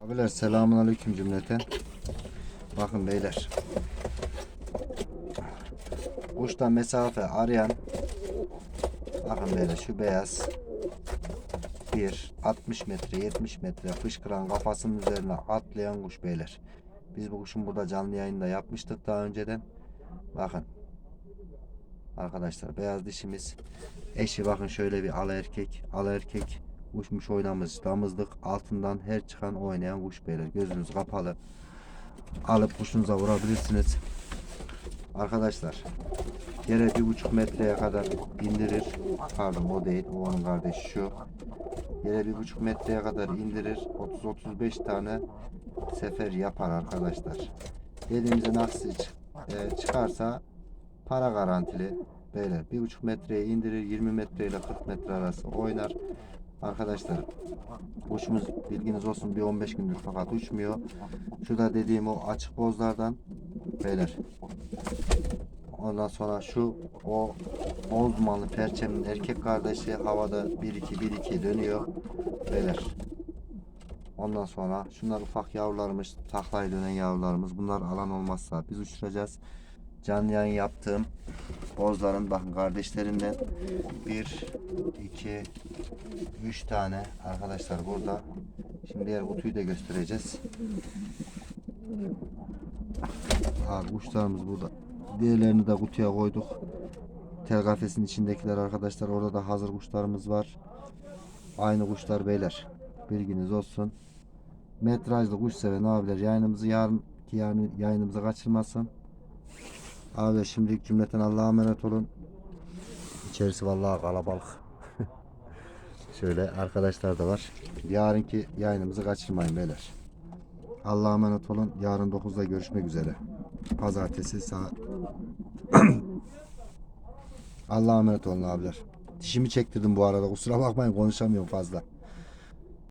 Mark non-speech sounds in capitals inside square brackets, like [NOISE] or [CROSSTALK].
Abiler selamun aleyküm cümleten. Bakın beyler. Uçta mesafe arayan bakın beyler şu beyaz bir 60 metre 70 metre fışkıran kafasının üzerine atlayan kuş beyler. Biz bu kuşun burada canlı yayında yapmıştık daha önceden. Bakın. Arkadaşlar beyaz dişimiz. Eşi bakın şöyle bir ala erkek. Ala erkek uçmuş oynamış damızlık altından her çıkan oynayan kuş beyler. Gözünüz kapalı. Alıp kuşunuza vurabilirsiniz. Arkadaşlar yere bir buçuk metreye kadar indirir. Pardon o değil o onun kardeşi şu. Yere bir buçuk metreye kadar indirir. 30-35 tane sefer yapar arkadaşlar. Dediğimizin aksi e, çıkarsa para garantili beyler. Bir buçuk metreye indirir 20 metre ile 40 metre arası oynar Arkadaşlar kuşumuz bilginiz olsun bir 15 gündür fakat uçmuyor. Şurada dediğim o açık bozlardan beyler. Ondan sonra şu o boz dumanlı perçemin erkek kardeşi havada 1-2 1-2 dönüyor beyler. Ondan sonra şunlar ufak yavrularımız, taklaya dönen yavrularımız. Bunlar alan olmazsa biz uçuracağız. Canlı yayın yaptığım bozların bakın kardeşlerinden 1 2 3 tane arkadaşlar burada. Şimdi diğer kutuyu da göstereceğiz. Abi kuşlarımız burada. Diğerlerini de kutuya koyduk. Tel kafesin içindekiler arkadaşlar. Orada da hazır kuşlarımız var. Aynı kuşlar beyler. Bilginiz olsun. Metrajlı kuş seven abiler yayınımızı yarın yani yayınımızı kaçırmasın. Abi şimdilik cümleten Allah'a emanet olun. İçerisi vallahi kalabalık. [LAUGHS] Şöyle arkadaşlar da var. Yarınki yayınımızı kaçırmayın beyler. Allah'a emanet olun. Yarın 9'da görüşmek üzere. Pazartesi saat. [CLEARS THROAT] Allah'a emanet olun abiler. Dişimi çektirdim bu arada. Kusura bakmayın konuşamıyorum fazla.